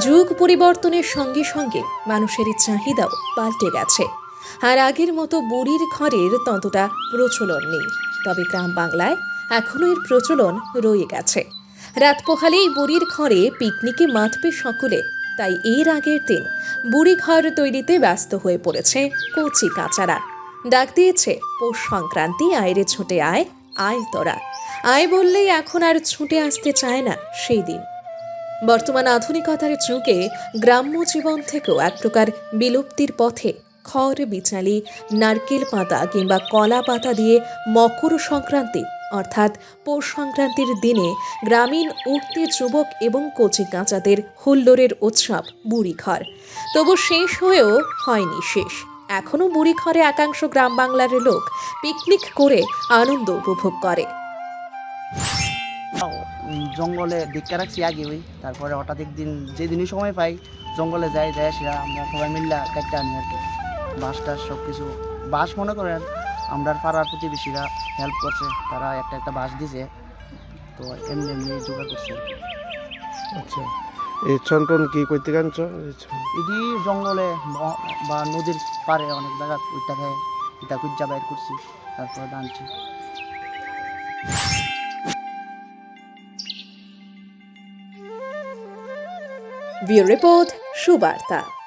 যুগ পরিবর্তনের সঙ্গে সঙ্গে মানুষের চাহিদাও পাল্টে গেছে। আর আগের মতো বুড়ির ঘরের ততটা প্রচলন নেই। তবে গ্রাম বাংলায় এখনও এর প্রচলন রয়ে গেছে। রাত পোহালেই বুড়ির ঘরে পিকনিকে মাতবে সকলে, তাই এর আগের দিন বুড়ি ঘর তৈরিতে ব্যস্ত হয়ে পড়েছে কচি কাচারা। ডাক দিয়েছে, পৌষ সংক্রান্তি আয়রে ছুটে আয় আয় তোরা। আয় বললেই এখন আর ছুটে আসতে চায় না সেই দিন। বর্তমান আধুনিকতার যুগে গ্রাম্য জীবন থেকেও এক প্রকার বিলুপ্তির পথে খড় বিচালি, নারকেল পাতা কিংবা কলা পাতা দিয়ে মকর সংক্রান্তি, অর্থাৎ পৌষ সংক্রান্তির দিনে গ্রামীণ উঠতি যুবক এবং কচি কাঁচাদের হুল্লোড়ের উৎসব বুড়িঘর। তবু শেষ হয়েও হয়নি শেষ। এখনও বুড়িঘরে একাংশ গ্রাম বাংলার লোক পিকনিক করে আনন্দ উপভোগ করে। জঙ্গলে ভিক্ষা রাখছি আগে ওই তারপরে হঠাৎ একদিন যেদিনই সময় পাই জঙ্গলে যাই যাই সেটা আমরা সবাই মিল্লা কাটতে আনি আর কি। বাঁশ টাস সব কিছু বাঁশ মনে করেন আমরা পাড়ার প্রতিবেশীরা হেল্প করছে তারা একটা একটা বাঁশ দিছে তো এমনি এমনি জোগাড় করছে আর কি। আচ্ছা এই ছন্টন কি করতে গানছ এটি জঙ্গলে ব- নদীর পাড়ে অনেক জায়গা ওইটাকে এটা কুজ্জা বাইর করছি তারপরে দানছি ব্যুরো রিপোর্ট সুবার্তা।